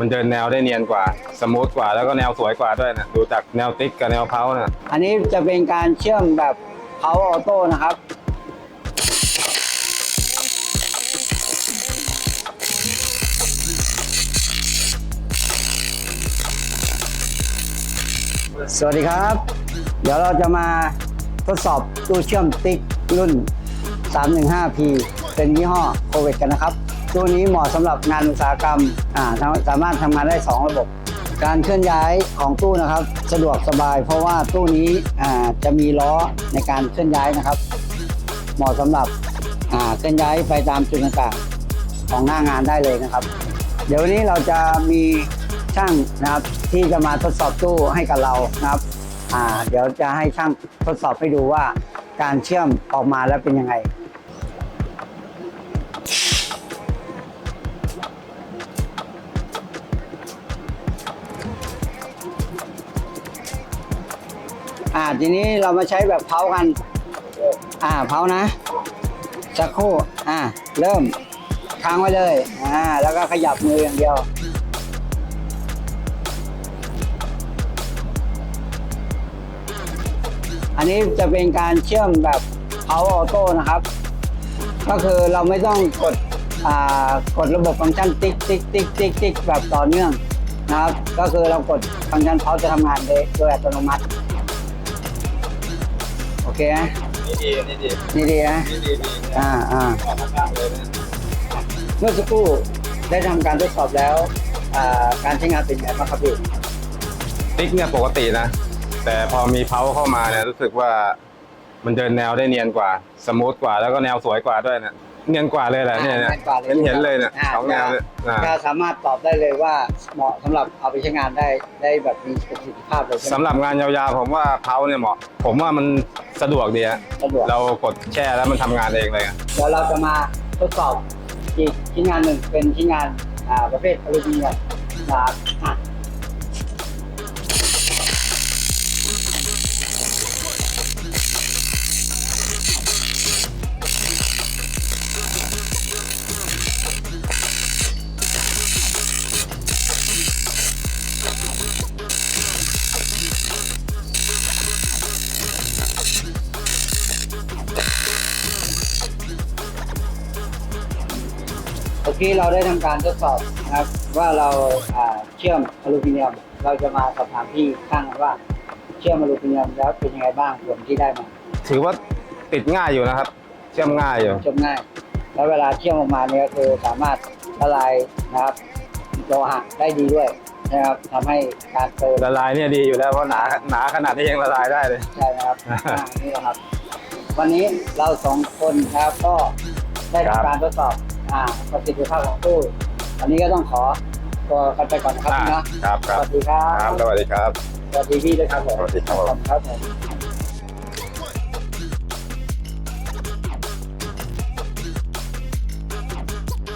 มันเดินแนวได้เนียนกว่า สมูทกว่าแล้วก็แนวสวยกว่าด้วยนะดูจากแนวติ๊กกับแนวเพานะอันนี้จะเป็นการเชื่อมแบบเ o าออโต้นะครับ สวัสดีครับ เดี๋ยวเราจะมาทดสอบตู้เชื่อมติ๊กรุ่น 315P เป็นยี่ห้อโคเว c กันนะครับ ตู้นี้เหมาะสำหรับงานอุตสาหกรรมอ่าสามารถทำงานได้ 2 ระบบ การเคลื่อนย้ายของตู้นะครับ สะดวกสบาย เพราะว่าตู้นี้อ่าจะมีล้อในการเคลื่อนย้ายนะครับ เหมาะสำหรับอ่าเคลื่อนย้ายไปตามจุดต่างๆของหน้างานได้เลยนะครับ เดี๋ยววันนี้เราจะมีช่างนะครับที่จะมาทดสอบตู้ให้กับเรานะครับอ่าเดี๋ยวจะให้ช่างทดสอบให้ดูว่าการเชื่อมออกมาแล้วเป็นยังไง อ่าทีนี้เรามาใช้แบบเผากัน อ่าเผานะสักครู่อ่าเริ่มค้างไว้เลยอ่าแล้วก็ขยับมืออย่างเดียวอันนี้จะเป็นการเชื่อมแบบเผาออโต้นะครับ ก็คือเราไม่ต้องกดอ่ากดระบบฟังก์ชันติ๊กติ๊กติ๊กติ๊กติ๊กแบบต่อเนื่องนะครับ ก็คือเรากดฟังก์ชันเผาจะทำงานโดยอัตโนมัติ อเคนะนี่ดีนี่ดีนี่ดีนะนี่ดีดีอ่าอ่าออกมาข้างเลยนะเมื่อสักครู่ได้ทำการทดสอบแล้วอ่าการใช้งานเป็นไงบ้างครับพี่ติ๊กเนี่ยปกตินะ แต่พอมีเพาเข้ามาเนี่ยรู้สึกว่ามันเดินแนวได้เนียนกว่า สมูทกว่าแล้วก็แนวสวยกว่าด้วยนะ เนียนกว่าเลยแหละเนี่ยเนี่ยอ่าแกว่าเห็นเห็นเลยเนี่ยอ่าสองแนวเลยอ่าก็สามารถตอบได้เลยว่าเหมาะสำหรับเอาไปใช้งานได้ได้แบบมีประสิทธิภาพเลยใช่ไหมสำหรับงานยาวๆผมว่าเพาเนี่ยเหมาะ ผมว่ามันสะดวกดีอะสะดวกเรากดแช่แล้วมันทำงานเองเลยอะเดี๋ยวเราจะมาทดสอบอีกชิ้นงานหนึ่งเป็นชิ้นงานอ่าประเภทอลูมิเนียมนะครับ เมื่อกี้เราได้ทำการทดสอบนะครับ ว่าเราอ่าเชื่อมอลูมิเนียม เราจะมาสอบถามพี่ข้างกันว่า เชื่อมอลูมิเนียมแล้วเป็นยังไงบ้างผลที่ได้มาถือว่าติดง่ายอยู่นะครับ เชื่อมง่ายอยู่เชื่อมง่าย แล้วเวลาเชื่อมออกมาเนี่ยก็คือสามารถละลายนะครับโลหะได้ดีด้วยนะครับทำให้การเติมละลายเนี่ยดีอยู่แล้วเพราะหนาหนาขนาดนี้ยังละลายได้เลยใช่นะครับอ่านี่แหละครับ วันนี้เราสองคนนะครับก็ได้ครับทำการทดสอบอ่า ประสิทธิภาพของตู้วันนี้ก็ต้องขอตัวกันไปก่อนนะครับอ่าพี่เนาะครับสครับวัสดีครัครับบสวัสดีครับ สวัสดีพี่ด้วยครับผมสวัสดีครับผมครับผม